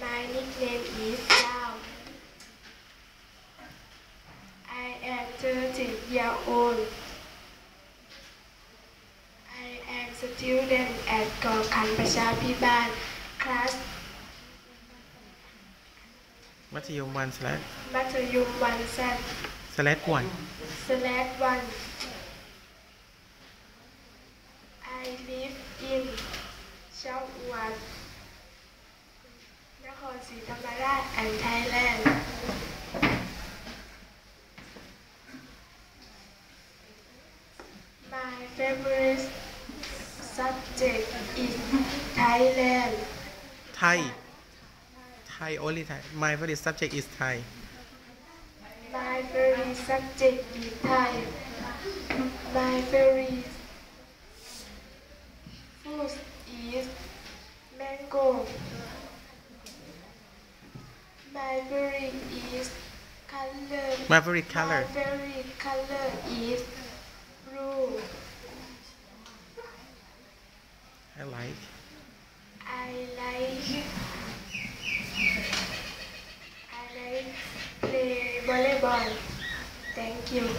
my nickname is Dao I am 30 year old I am student at กอขันประชาพิบาล class มัธยมวันสแลช มัธยมวันแซน สแลชวัน slash one I live in จังหวัดนคร ศรีธรรมราช and Thailand My favorite subject is Thailand ไทย ไทย only Thai my favorite subject is Thai My favorite subject is Thai. My favorite food is mango. My favorite is color. my favorite color My favorite color is blue. I like I like I like play volleyball. Thank you.